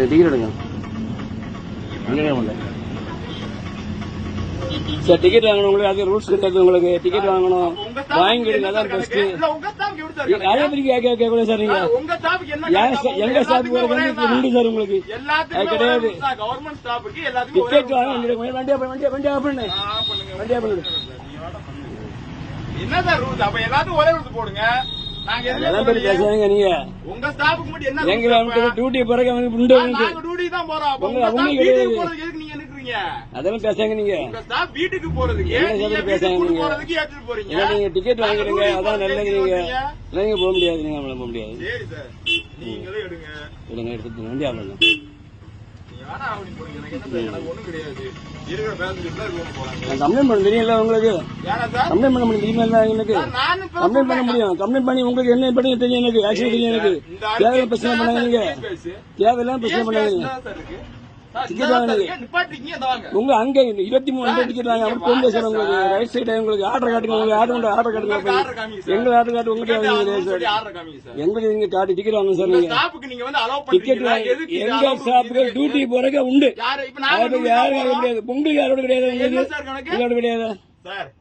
முடியல sir ticket வாங்கணும் உங்களுக்கு அது ரூல்ஸ் கிடையாது உங்களுக்கு. டிக்கெட் வாங்கணும். வாங்கிடுங்க அதான் பெஸ்ட் அதே மாதிரி கேட்க கேட்கல சார் நீங்க? எங்க ஸ்டாஃப். உண்டு சார் உங்களுக்கு? கிடையாது. டிக்கெட் வாங்க வண்டியா வண்டியா வண்டியா பண்ணு. வண்டியா பண்ணு. என்ன சார் ரூல்ஸ் அப்ப எல்லாத்துக்கும் ஒரே ரூல்ஸ் போடுங்க. சொல்லலையே. பேசுறாங்க நீங்க. உங்க ஸ்டாஃப்க்கு மட்டும் என்ன? டியூட்டி பிறகு அவனுக்கு உண்டு ஆ, அவனுக்கு. நாங்க டியூட்டி தான் போறோம். அப்ப உங்க- உங்க staff உங்களுக்கு வீட்டுக்கு கிடையாது. போறதுக்கு எதுக்கு நீங்க நிக்கிறீங்க? அதெல்லாம் பேசாங்க நீங்க. உங்க ஸ்டாஃப் வீட்டுக்கு போறதுக்கு என்ன நீங்க சொல்றது வீட்டுக்கு பேசாங்க கூட்டு நீங்க? போறதுக்கு ஏத்துட்டு போறீங்க. ஏன்னா நீங்க டிக்கெட் வாங்கிடுங்க. அதான் நல்லது நீங்க. நீங்க போக முடியாது. நீங்க அவங்கள போக முடியாது. சரி சார். நீங்களே எடுங்க. இல்லைங்க எடுத்து பண்ணு கம்ப்ளைண்ட் பண்ண தெரியல உங்களுக்கு? கம்ப்ளைண்ட் பண்ண முடியும் தெரியுமா எனக்கு கம்ப்ளைண்ட் பண்ண முடியும். கம்ப்ளைண்ட் பண்ணி உங்களுக்கு என்ன பண்ணி தெரியும் எனக்கு? ஆக்சுவலி தெரியும் எனக்கு. தேவையில்லாம பிரச்சனை பண்ணாங்க நீங்க. தேவையில்லாம பிரச்சனை பண்ணாங்க டிக்கெட் இந்த தான் சார் வாங்குங்க. இருக்கு. நிப்பாட்டிக்கிங்க, இந்த வாங்க. உங்க அங்க இருபத்தி மூணு சார், டிக்கெட் வாங்க அவங்க கொண்டு சார் உங்களுக்கு. ரைட் சைடு உங்களுக்கு ஆர்டர் காட்டுங்க உங்களுக்கு ஆர்டர் கொண்டு ஆர்டர் காட்டுங்க உங்களுக்கு. எங்க ஆர்டர் காட்டு சார். எங்களுக்கு நீங்க காட்டி டிக்கெட் வாங்க சார் நீங்க டிக்கெட் எங்க பண்றீங்க? டியூட்டி போறக்க உண்டு யாரும். கிடையாது உங்களுக்கு யாரோட கிடையாது உங்களுக்கு? யாரோட கிடையாது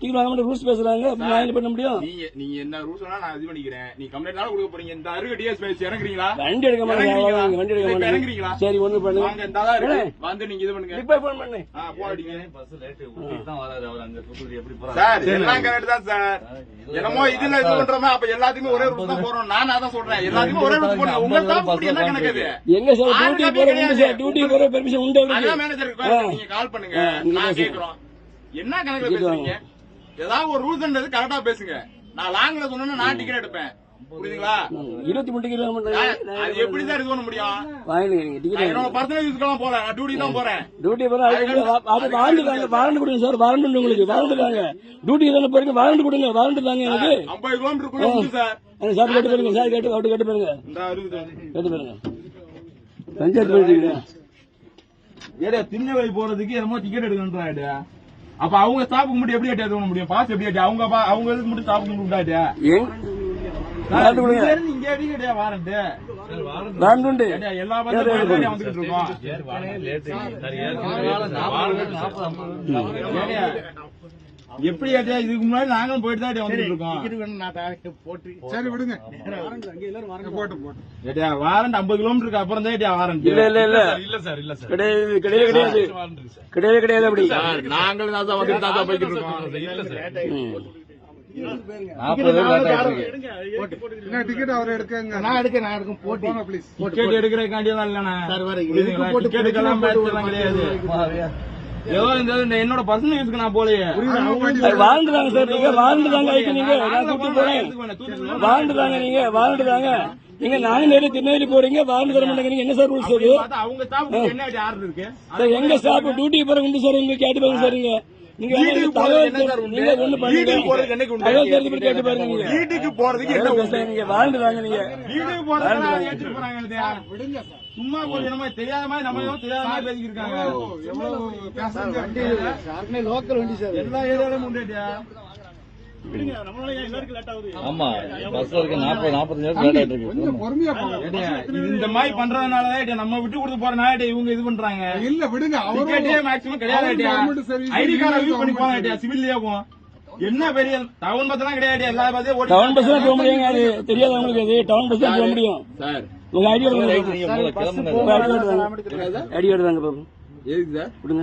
டிக்கெட் வாங்க ரூல்ஸ் பேசுறாங்க. அப்படி நான் என்ன பண்ண முடியும்? நீங்க நீங்க என்ன ரூல்ஸ் வேணா நான் இது பண்ணிக்கிறேன். நீ கம்ப்ளைண்ட் கொடுக்க போறீங்க? இந்த அருகு டிஎஸ் பேசி இறங்குறீங்களா? வண்டி எடுக்க மாட்டேங்க வண்டி எடுக்க மாட்டேங்க இறங்குறீங்களா? சரி ஒண்ணு பண்ணுங்க வாங்க இந்த தான் இருக்கு. வந்து நீங்க இது பண்ணுங்க. இப்ப போன் பண்ணு. ஆ போன் அடிங்க. பஸ் லேட் ஊட்டிக்கு தான் வராது அவர். அங்க தூத்துக்குடி எப்படி போறாரு? சார் எல்லாம் கரெக்ட் தான் சார். என்னமோ இதுல இது பண்றோமே அப்ப எல்லாத்துக்குமே ஒரே ரூல்ஸ் தான் போறோம் நான் அதான் சொல்றேன். எல்லாத்துக்குமே ஒரே ரூல்ஸ் போடுங்க. உங்க ஸ்டாஃப் பத்தி என்ன கணக்கு அது? எங்க சார்? டியூட்டி போற சார். டியூட்டி போற பெர்மிஷன் உண்டு மேனேஜருக்கு நீங்க கால் பண்ணுங்க. நான். கேக்குறோம். என்ன கணக்குல பேசுறீங்க? ஏதாவது ஒரு ரூல்ஸ்ன்றது கரெக்டா பேசுங்க. நான் லாங்ல சொன்னா நான் டிக்கெட் எடுப்பேன். புரியுதுங்களா? இருபத்தி மூணு நான் அது எப்படி சார் இது பண்ண முடியும்? என்னோட பர்சனல் யூஸ்க்கெல்லாம் போறேன். நான் டியூட்டி தான் போறேன். டியூட்டி போற அது வாரண்டு தாங்க வாரண்டு கொடுங்க சார் வாரண்டு உங்களுக்கு வாரண்டு தாங்க. டியூட்டி தானே போறீங்க வாரண்டு கொடுங்க வாரண்டு தாங்க எனக்கு. ஐம்பது உண்டு சார். சார் கேட்டு பாருங்க சார் கேட்டு அவட்டு கேட்டு பாருங்க. கேட்டு பாருங்க. பஞ்சாயத்து ஏடா திருநெல்வேலி போறதுக்கு என்னமோ டிக்கெட் எடுக்கணும்ன்றாடா அப்ப அவங்க ஸ்டாஃப்க்கு மட்டும் எப்படி ஏற்றி பண்ண முடியும் பாஸ் எப்படி ஏற்றி அவங்க பா- அவங்க இதுக்கு மட்டும் ஸ்டாஃப்க்கு மட்டும் கொடுங்க இங்க அடிக்கடியா வாரண்ட் வாரண்டு எல்லா பஸ்ஸும் வந்துகிட்டு இருக்கோம் எப்படி ஏட்டியா இதுக்கு முன்னாடி நாங்களும் போயிட்டு தான் வந்துட்டு இருக்கோம் ஏட்டியா வாரண்ட் ஐம்பது கிலோமீட்டருக்கு அப்புறம் தான் வாரண்ட். இல்ல இல்ல இல்ல. இல்ல சார் இல்ல சார். கிடையாது கிடையவே கிடையாது. கிடையவே கிடையாது அப்படி. நாங்களும் தான் வந்துட்டு தான் சார் போய்கிட்டு இருக்கோம் இல்ல சார். டிக்கெட் அவர் எடுக்கங்க? நான் எடுக்க நான் எடுக்க போட்டி. டிக்கெட் இல்லண்ணா? டிக்கெட்டுக்கெல்லாம் பேச்செல்லாம் கிடையாது. என்னோட பர்சனல் யூஸ்க்கு நான் போலையே அது வாழ்ந்து தாங்க சார் நீங்க வாழ்ந்து தாங்க ஐக்கு நீங்க. நான் கூட்டி போறேன். வாழ்ந்து தாங்க நீங்க வாழ்ந்து தாங்க நீங்க நாங்க நேரம் திருநெல்வேலி போறீங்க வாழ்ந்து தர மாட்டேங்க. என்ன சார் ரூல்ஸ் அது எங்க ஸ்டாப் டியூட்டி போற உண்டு சார் உங்க கேட்டு பாருங்க சார் நீங்க வீட்டுக்கு போறதுக்கு என்ன சார் உண்டு? வீட்டுக்கு போறதுக்கு என்னைக்கு உண்டு? கேட்டு பாருங்க நீங்க வீட்டுக்கு போறதுக்கு என்ன என்ன உண்டு? பேசுறீங்க நீங்க வாழ்ந்து தாங்க நீங்க வீட்டுக்கு போறதுக்கு போறாங்க? சும்மா கொஞ்சம் தெரியாத மாதிரி நம்ம தெரியாத மாதிரி பேசிக்கிட்டு இருக்காங்க எவ்வளவு பேசஞ்சர் லோக்கல் வண்டி சார் எல்லா ஏரியாவிலும் உண்டுட்டியா ஆமா பஸ்ல இருக்க நாற்பது நாற்பத்தஞ்சு லேட் ஆயிட்டு இருக்கு. கொஞ்சம் பொறுமையா போங்க. ஏட்டியா, இது இந்த மாதிரி பண்றதுனாலதான் நம்ம விட்டு கொடுத்து போறனால இவங்க இது பண்றாங்க. இல்ல விடுங்க அவரும் மேக்ஸிமம் கிடையாது ஐடி கார்டை யூஸ் பண்ணி சிவில்லயே போவோம். என்ன பெரிய டவுன் பஸ் எல்லாம் கிடையாது எல்லா டவுன் பஸ் போக முடியுங்க அது தெரியாது உங்களுக்கு அது. டவுன் பஸ் போக முடியும். சார். உங்க தாங்க பாப்போம் எதுக்கு சார்? கொடுங்க.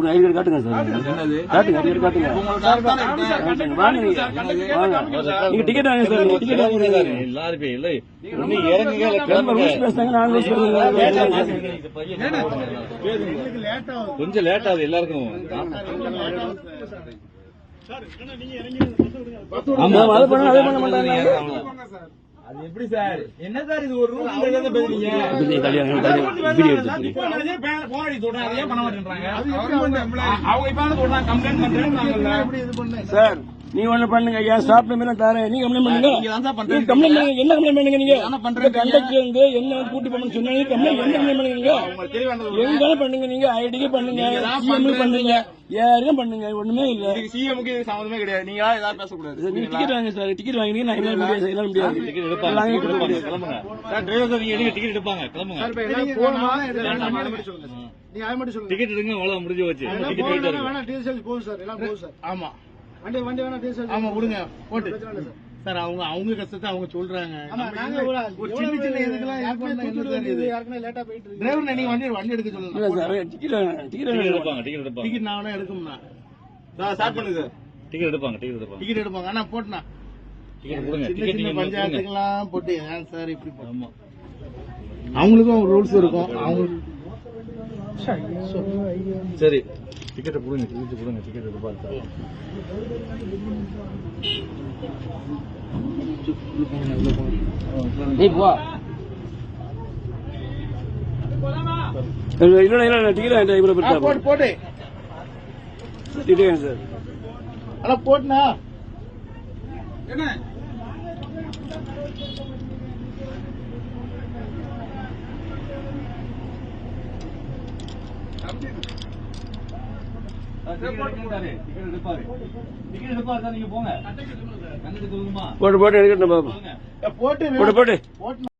உங்க ஐடி கார்டு காட்டுங்க சார். காட்டுங்க ஐடி கார்டு காட்டுங்க. வாங்க நீங்க வாங்க நீங்க டிக்கெட் வாங்க சார். டிக்கெட் வாங்க சார். எல்லாரும் இல்லை. இறங்குங்க ரூல்ஸ் நான் ரூல்ஸ் பேசுறேன் கொஞ்சம் லேட் ஆகுது எல்லாருக்கும். ஆமா அதை பண்ண அதை பண்ண மாட்டாங்க. அது எப்படி சார்? என்ன சார் இது ஒரு ரூல் பேசுறீங்க? இப்படி கல்யாணம் கல்யாணம் வீடியோ எடுத்து இப்ப நிறைய பேர் போன் அடிச்சு சொல்றாங்க அதையே பண்ண மாட்டேன்றாங்க. அவங்க இப்ப சொல்றாங்க கம்ப்ளைண்ட் பண்றேன்னு எப்படி இது பண்ண சார் நீ ஒண்ணு பண்ணுங்க என் ஸ்டாப் நம்பர் தரேன். நீங்க கம்ப்ளைண்ட் பண்ணுங்க. நீங்க கம்ப்ளைண்ட் பண்ணுங்க. என்ன கம்ப்ளைண்ட் பண்ணுங்க நீங்க? என்ன பண்றீங்க? கண்டக்டர் வந்து என்ன வந்து கூட்டி போகணும்னு சொன்னாங்க கம்ப்ளைண்ட் என்ன கம்ப்ளைண்ட் பண்ணுங்க நீங்க? உங்களுக்கு தெரிய வேண்டாம் எங்க பண்ணுங்க நீங்க? ஐடிக்கு பண்ணுங்க. சிஎம் பண்றீங்க. பண்ணுங்க. யாருக்கும் பண்ணுங்க. ஒண்ணுமே இல்ல. இதுக்கு சிஎம்க்கு இது சம்மந்தமே கிடையாது. நீங்க ஏதாவது பேசக்கூடாது. நீங்க டிக்கெட் வாங்க சார். டிக்கெட் வாங்கினீங்க நான் என்னால முடியாது. என்னால முடியாது. டிக்கெட் எடுப்பாங்க. வாங்கி. கிளம்புங்க. சார் டிரைவர் சார் நீங்க எடுங்க. டிக்கெட் எடுப்பாங்க. கிளம்புங்க. டிக்கெட் எடுங்க. அவ்வளவு முடிஞ்சு வச்சு டிக்கெட் போயிட்டு வேணா டிஎஸ்எல் போகும் சார். எல்லாம் போகும் சார். ஆமா. வண்டி வண்டி வேணா டிஎஸ்எல் ஆமா கொடுங்க போட்டு. சார். அவங்க அவங்க கஷ்டத்தை அவங்க சொல்றாங்க. சின்ன சின்ன இதுக்கெல்லாம் லேட்டா போயிட்டு டிரைவர் நீங்க வண்டி வண்டி எடுக்க இல்ல சொல்லுங்க சார் டிக்கெட் டிக்கெட் எடுப்பாங்க டிக்கெட் எடுப்பாங்க. டிக்கெட் நான் எடுக்கும்னா ஸ்டார்ட் பண்ணுங்க. டிக்கெட் எடுப்பாங்க டிக்கெட் எடுப்பாங்க. டிக்கெட் எடுப்பாங்க. ஆனா போட்டுனா டிக்கெட் கொடுங்க சின்ன டிக்கெட் சின்ன நீங்க கொடுங்க. பஞ்சாயத்துக்கெல்லாம் போட்டு ஏன் சார் இப்படி? ஆமா. அவங்களுக்கும் ரூல்ஸ் இருக்கும். அவங்க சரி. டிக்கெட் கொடுங்க டிக்கெட் கொடுங்க டிக்கெட் எடுப்பாரு சார் ஏய் போ இல்ல டிக்கெட் போட்டு போட்டு டிக்கெட் சார். ஆனா போட்டுனா டிக்கெட் போட்டு போட்டு எடுக்கட்டும் போட்டு. போட்டு